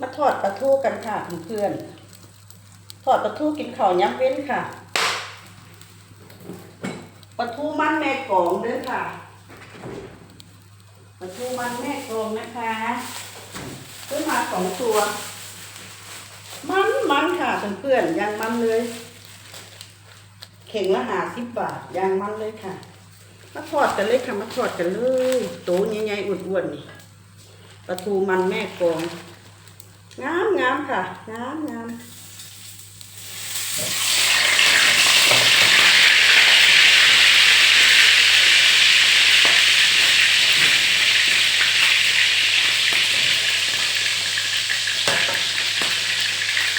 มาทอดปลาทูกันค่ะเพื่อนๆทอดปลาทูกินข้าวย้ำเว้นค่ะปลาทูมันแม่กองเด้อค่ะปลาทูมันแม่กองนะคะซื้อมาสองตัว มันมันค่ะเพื่อนๆยังมันเลย เข่งละหาสิบบาทยังมันเลยค่ะ มาทอดกันเลยค่ะมาทอดกันเลยโตใหญ่ๆอ้วนๆนี่ปลาทูมันแม่กอง งามงามค่ะ งามงาม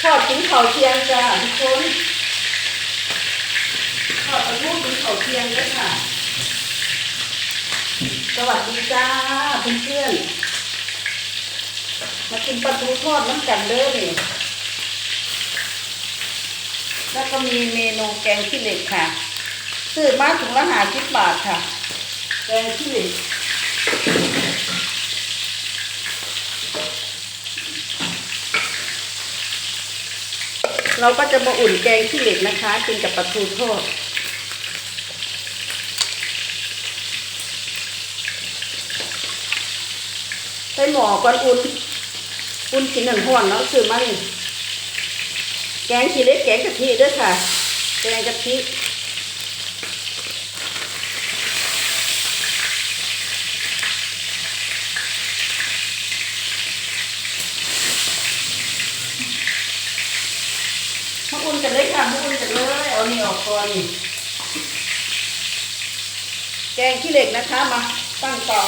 ทอดกินข้าเทียงจ้าทุกคนทอดปลาทูกินข้าเทียงด้วยค่ะ สวัสดีจ้าเพื่อนๆ มากินปลาทูทอดน้ำกันเด้อนี่แล้วก็มีเมนูแกงขี้เหล็กค่ะ ซื้อมาถุงละหาสิบบาทค่ะ แกงขี้เหล็กเราก็จะมาอุ่นแกงขี้เหล็กนะคะ กินกับปลาทูทอดใส่หมอก่อนอุ่น อุ่นกินหนึ่งห่อนแล้วซื้อมานี่แกงขี้เล็กแกงกะทิด้วยค่ะ แกงกะทิมาอุ่นกันเลยค่ะมาอุ่นกันเลย เอานี่ออกก่อนนี่แกงขี้เหล็กนะคะมาตั้งเตา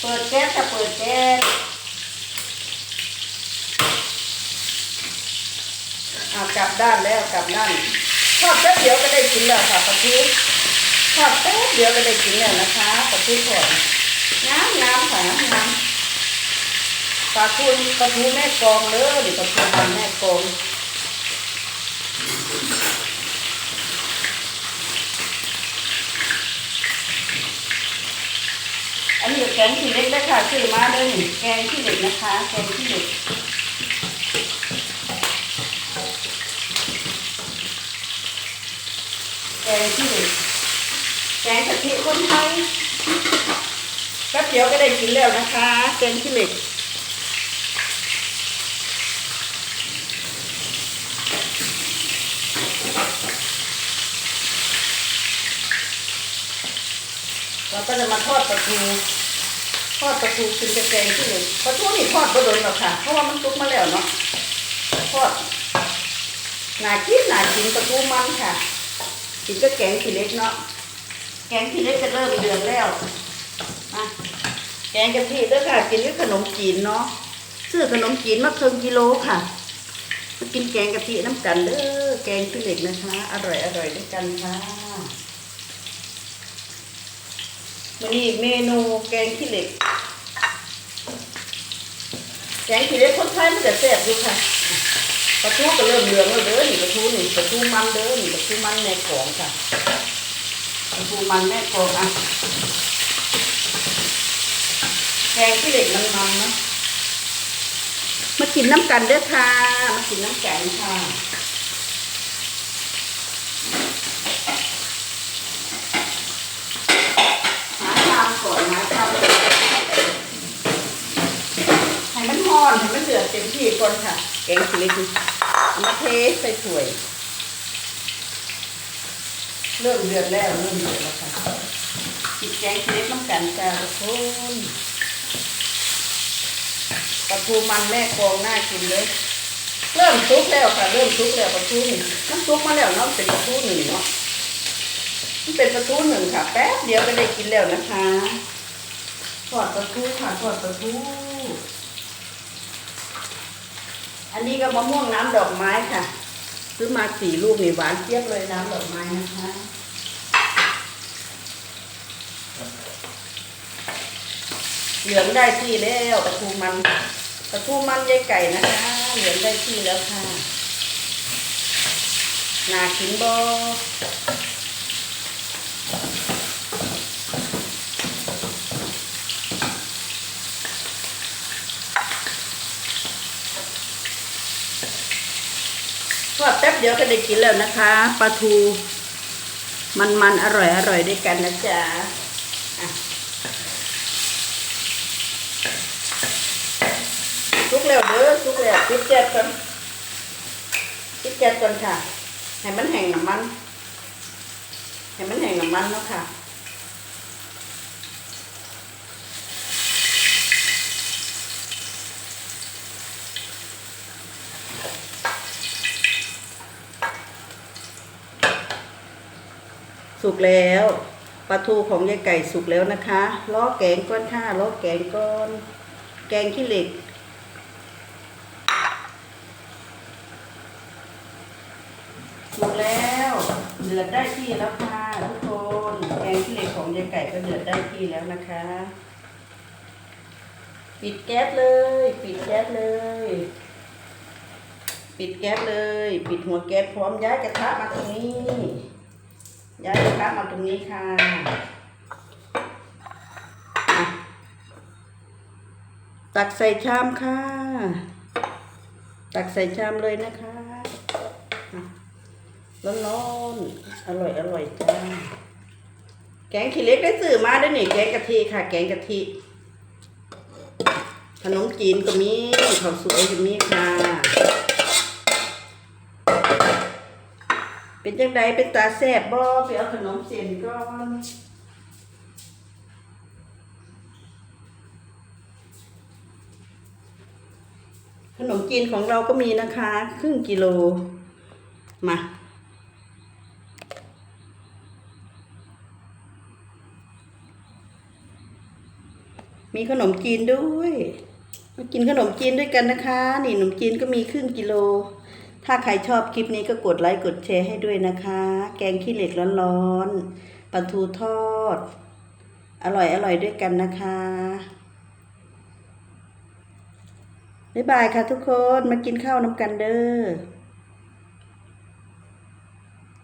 เปิดแก๊สค่ะเปิดแก๊ส อากลับด้านแล้วกลับด้านทอดแป๊บเดียวก็ได้กินแล้วค่ะปลาทูทอดแป๊บเดียวก็ได้กินแล้วนะคะปลาทูทอดน้ำน้ำค่ะน้ำน้ำปลาทูปลาทูแม่กองเลยดิปลาทูมันแม่กองอันนี้แกงขี้เล็กได้ค่ะซื้อมาเลยนี่แกงขี้เหล็กนะคะแกงขี้เหล็ก แกงขี้เหล็กแกงกะทิคนไทยแป๊บเดียวก็ได้กินแล้วนะคะแกงขี้เหล็กเราก็จะมาทอดปลาทูทอดปลาทูกินกับแกงขี้เหล็กปลาทูนี่ทอดบ่โดนหรอกค่ะ เพราะว่ามันสุกมาแล้วเนาะทอดหนากินหนากินปลาทูมันค่ะ กินก็แกงขี้เหล็กเนาะ แกงขี้เหล็กจะเริ่มเดือดแล้วมาแกงกะทิด้วยค่ะ กินกับขนมจีนเนาะซื้อขนมจีนมาครึ่งกิโลค่ะมากินแกงกะทิน้ำกันเด้อแกงขี้เหล็กนะคะ อร่อยอร่อยด้วยกันค่ะวันนี้เมนูแกงขี้เหล็ก แกงขี้เหล็กคนไทยมันจะแซ่บอยู่ค่ะ ปลาทูก็เริ่มเหลืองแล้วเด้อนี่ปลาทูนี่ปลาทูมันเด้อนี่ปลาทูมันแม่ของค่ะปลาทูมันแม่ของอะแกงที่เหล็กมันมันเนาะมากินน้ำกันเด้อค่ะมากินน้ำแกงค่ะ หาชามก่อนหาชามก่อนให้มันหอนให้มัน เดือดเต็มที่ก่อนค่ะ แกงขี้เหล็กนี่เอมาเทใส่ถ้วย เริ่มเดือดแล้วเริ่มเดือดแล้วค่ะกินแกงขี้เหล็กน้ำกันจ้าทุกคนปลาทูมันแม่กองน่ากินเลย เริ่มซุกแล้วค่ะเริ่มซุกแล้วปลาทูนี่มันซุกมาแล้วเนาะเป็นปลาทูหนึ่งเนาะมันเป็นปลาทูหนึ่งค่ะ แป๊บเดียวก็ได้กินแล้วนะคะทอดปลาทูค่ะทอดปลาทู อันนี้ก็มะม่วงน้ำดอกไม้ค่ะ ซื้อมาสี่ลูกนี่หวานเจี๊ยบเลยน้ำดอกไม้นะคะเหลืองได้ที่แล้วปลาทูมันปลาทูมันยายไก่นะคะ เหลืองได้ที่แล้วค่ะนากินบอ ทอดแป๊บเดียวก็ได้กินแล้วนะคะปลาทูมันมันๆอร่อยอร่อยด้วยกันนะจ๊ะอะสุกแล้วเด้อสุกแล้วปิดแก๊สก่อนปิดแก๊สก่อนค่ะให้มันแห้งน้ำมันให้มันแห้งน้ำมันเนาะค่ะ สุกแล้วปลาทูของยายไก่สุกแล้วนะคะล้อแกงก้อนค่ะล้อแกงก้อน แกงขี้เหล็ก สุกแล้วเดือดได้ที่แล้วค่ะทุกคนแกงขี้เหล็กของยายไก่ก็เดือดได้ที่แล้วนะคะ ปิดแก๊สเลย ปิดแก๊สเลย ปิดแก๊สเลย ปิดหัวแก๊สพร้อมย้ายกระทะมาตรงนี้ ย้ายกระทะมาตรงนี้ค่ะตักใส่ชามค่ะ ตักใส่ชามเลยนะคะร้อนๆอร่อยอร่อยจ้า แกงขี้เล็กได้สื่อมาด้วยนี่แกงกะทิค่ะ แกงกะทิ ขนมจีนก็มีข้าวสวยก็มีค่ะ เป็นจังไดเป็นตาแซ่บบ่ไปเอาขนมเส้นก่อนขนมจีนของเราก็มีนะคะ ครึ่งกิโล มา มีขนมจีนด้วย มากินขนมจีนด้วยกันนะคะ นี่ขนมจีนก็มีครึ่งกิโล ถ้าใครชอบคลิปนี้ก็กดไลค์กดแชร์ให้ด้วยนะคะ แกงขี้เหล็กร้อนๆปลาทูทอด อร่อยอร่อยด้วยกันนะคะ บ๊ายบายค่ะทุกคน มากินข้าวน้ำกันเด้อ